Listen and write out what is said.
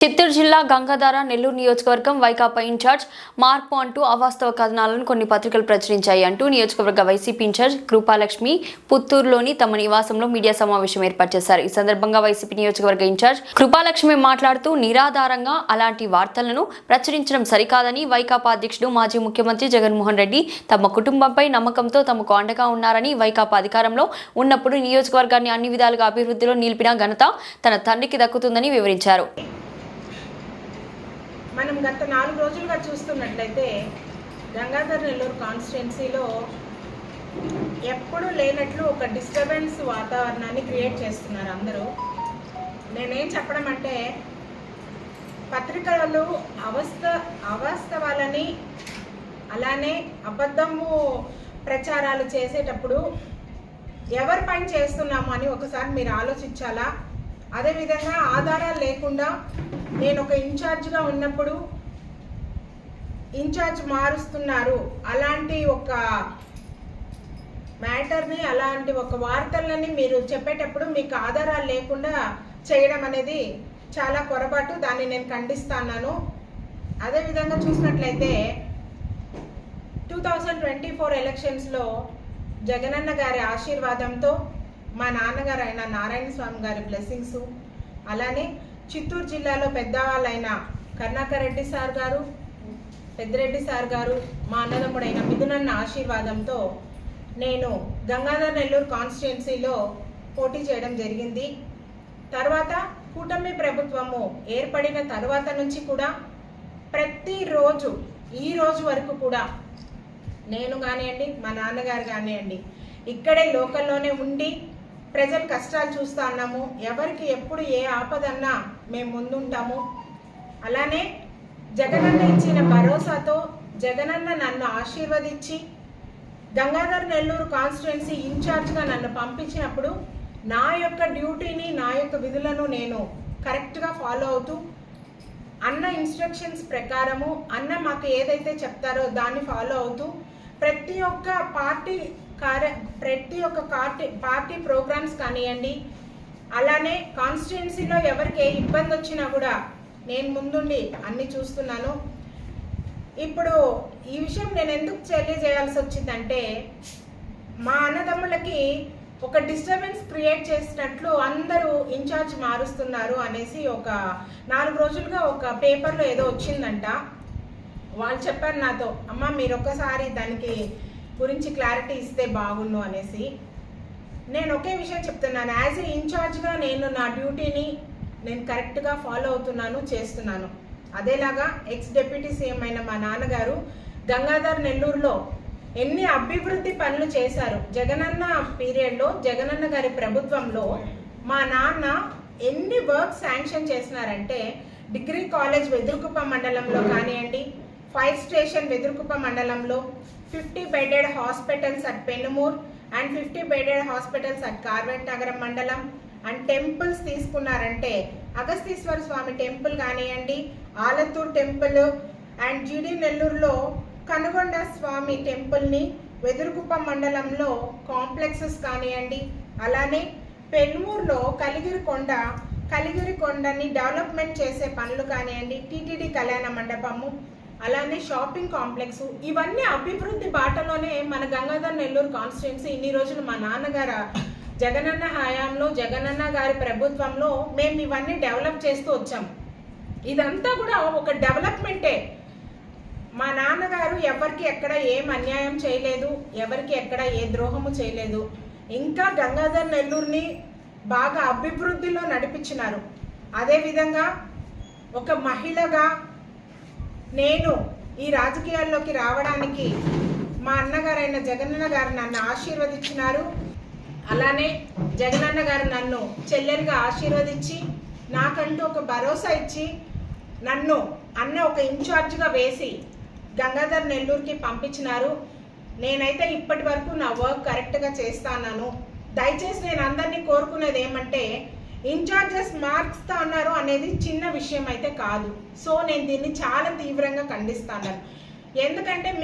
చిత్తూరు జిల్లా గంగాధార నెల్లూరు నియోజకవర్గం వైకాపా ఇన్ఛార్జ్ మార్పు అంటూ అవాస్తవ కథనాలను కొన్ని పత్రికలు ప్రచురించాయి అంటూ నియోజకవర్గ వైసీపీ ఇన్ఛార్జ్ కృపాలక్ష్మి పుత్తూరులోని తమ నివాసంలో మీడియా సమావేశం ఏర్పాటు చేశారు. ఈ సందర్భంగా వైసీపీ నియోజకవర్గ ఇన్ఛార్జ్ కృపాలక్ష్మి మాట్లాడుతూ నిరాధారంగా అలాంటి వార్తలను ప్రచురించడం సరికాదని వైకాపా అధ్యక్షుడు మాజీ ముఖ్యమంత్రి జగన్మోహన్ రెడ్డి తమ కుటుంబంపై నమ్మకంతో తమకు అండగా ఉన్నారని వైకాపా అధికారంలో ఉన్నప్పుడు నియోజకవర్గాన్ని అన్ని విధాలుగా అభివృద్ధిలో నిలిపిన ఘనత తన తండ్రికి దక్కుతుందని వివరించారు. మనం గత నాలుగు రోజులుగా చూస్తున్నట్లయితే గంగాధర్ నెల్లూరు కాన్స్టిట్యున్సీలో ఎప్పుడూ లేనట్లు ఒక డిస్టర్బెన్స్ వాతావరణాన్ని క్రియేట్ చేస్తున్నారు అందరూ. నేనేం చెప్పడం అంటే పత్రికలు అవస్థ అవాస్తవాలని అలానే అబద్ధము ప్రచారాలు చేసేటప్పుడు ఎవరి పని చేస్తున్నాము అని ఒకసారి మీరు ఆలోచించాలా? అదేవిధంగా ఆధారాలు లేకుండా నేను ఒక ఇన్ఛార్జ్గా ఉన్నప్పుడు ఇన్ఛార్జ్ మారుస్తున్నారు. అలాంటి ఒక మ్యాటర్ని అలాంటి ఒక వార్తలని మీరు చెప్పేటప్పుడు మీకు ఆధారాలు లేకుండా చేయడం అనేది చాలా పొరపాటు. దాన్ని నేను ఖండిస్తాను అదేవిధంగా చూసినట్లయితే టూ థౌజండ్ ట్వంటీ ఫోర్ ఎలక్షన్స్లో జగనన్న గారి ఆశీర్వాదంతో మా నాన్నగారు అయిన నారాయణ స్వామి గారి బ్లెస్సింగ్స్ అలానే చిత్తూరు జిల్లాలో పెద్దవాళ్ళైన కర్ణాకర్ రెడ్డి సార్ గారు పెద్దిరెడ్డి సార్ గారు మా అన్నదమ్ముడైన మిథునన్న ఆశీర్వాదంతో నేను గంగాధర్ నెల్లూరు కాన్స్టిట్యున్సీలో పోటీ చేయడం జరిగింది. తర్వాత కూటమి ప్రభుత్వము ఏర్పడిన తర్వాత నుంచి కూడా ప్రతిరోజు ఈ రోజు వరకు కూడా నేను కానివ్వండి మా నాన్నగారు కానివ్వండి ఇక్కడే లోకల్లోనే ఉండి ప్రజల కష్టాలు చూస్తా ఉన్నాము. ఎవరికి ఎప్పుడు ఏ ఆపదన్నా మేము ముందుంటాము. అలానే జగనన్న ఇచ్చిన భరోసాతో జగనన్న నన్ను ఆశీర్వదించి గంగాధర్ నెల్లూరు కాన్స్టిట్యున్సీ ఇన్ఛార్జ్గా నన్ను పంపించినప్పుడు నా యొక్క డ్యూటీని నా యొక్క విధులను నేను కరెక్ట్గా ఫాలో అవుతూ అన్న ఇన్స్ట్రక్షన్స్ ప్రకారము అన్న మాకు ఏదైతే చెప్తారో దాన్ని ఫాలో అవుతూ ప్రతి ఒక్క పార్టీ కార్య ప్రతి ఒక్క పార్టీ పార్టీ ప్రోగ్రామ్స్ కానివ్వండి అలానే కాన్స్టిట్యున్సీలో ఎవరికి ఏ ఇబ్బంది వచ్చినా కూడా నేను ముందుండి అన్ని చూస్తున్నాను. ఇప్పుడు ఈ విషయం నేను ఎందుకు తెలియజేయాల్సి వచ్చిందంటే మా అన్నదమ్ములకి ఒక డిస్టర్బెన్స్ క్రియేట్ చేసినట్లు అందరూ ఇన్ఛార్జ్ మారుస్తున్నారు అనేసి ఒక నాలుగు రోజులుగా ఒక పేపర్లో ఏదో వచ్చిందంట. వాళ్ళు చెప్పారు నాతో అమ్మ మీరు ఒక్కసారి దానికి గురించి క్లారిటీ ఇస్తే బాగుండు అనేసి. నేను ఒకే విషయం చెప్తున్నాను. యాజ్ ఏ ఇన్ఛార్జ్గా నేను నా డ్యూటీని నేను కరెక్ట్గా ఫాలో అవుతున్నాను చేస్తున్నాను. అదేలాగా ఎక్స్ డిప్యూటీ సీఎం అయిన మా నాన్నగారు గంగాధర్ నెల్లూరులో ఎన్ని అభివృద్ధి పనులు చేశారు. జగనన్న పీరియడ్లో జగనన్న గారి ప్రభుత్వంలో మా నాన్న ఎన్ని వర్క్ శాంక్షన్ చేసినారంటే డిగ్రీ కాలేజ్ వెదురుకుప్ప మండలంలో కానివ్వండి ఫైర్ స్టేషన్ వెదురుకుప్ప మండలంలో fifty bedded hospitals at Penumur and fifty bedded hospitals at Karvetinagaram మండలం. అండ్ టెంపుల్స్ తీసుకున్నారంటే అగస్తీశ్వర స్వామి టెంపుల్ కానివ్వండి ఆలత్తూర్ టెంపుల్ అండ్ జీడి నెల్లూరులో కనుగొండ స్వామి టెంపుల్ని వెదురుకుప్ప మండలంలో కాంప్లెక్సెస్ కానివ్వండి అలానే పెన్మూరులో కలిగిరి కొండ కలిగిరి కొండని డెవలప్మెంట్ చేసే పనులు కానివ్వండి టీటీడీ కళ్యాణ మండపము. అలానే షాపింగ్ కాంప్లెక్స్ ఇవన్నీ అభివృద్ధి బాటలోనే మన గంగాధర్ నెల్లూరు కాన్స్టిట్యున్సీ ఇన్ని రోజులు మా నాన్నగారు జగనన్న హయాంలో జగనన్న గారి ప్రభుత్వంలో మేము ఇవన్నీ డెవలప్ చేస్తూ వచ్చాం. ఇదంతా కూడా ఒక డెవలప్మెంటే మా నాన్నగారు ఎవరికి ఎక్కడ ఏం అన్యాయం చేయలేదు ఎవరికి ఎక్కడ ఏ ద్రోహము చేయలేదు. ఇంకా గంగాధర్ నెల్లూరుని బాగా అభివృద్ధిలో నడిపించినారు. అదేవిధంగా ఒక మహిళగా నేను ఈ రాజకీయాల్లోకి రావడానికి మా అన్నగారైన జగనన్న గారు నన్ను ఆశీర్వదించినారు. అలానే జగనన్న గారు నన్ను చెల్లెలుగా ఆశీర్వదించి నాకంటూ ఒక భరోసా ఇచ్చి నన్ను అన్న ఒక ఇన్ఛార్జ్గా వేసి గంగాధర్ నెల్లూరుకి పంపించినారు. నేనైతే ఇప్పటి వరకు నా వర్క్ కరెక్ట్గా చేస్తాను దయచేసి నేను అందరినీ కోరుకునేది ఏమంటే ఇన్ఛార్జెస్ మార్క్స్తా అన్నారు అనేది చిన్న విషయం అయితే కాదు. సో నేను దీన్ని చాలా తీవ్రంగా ఖండిస్తాను. ఎందుకంటే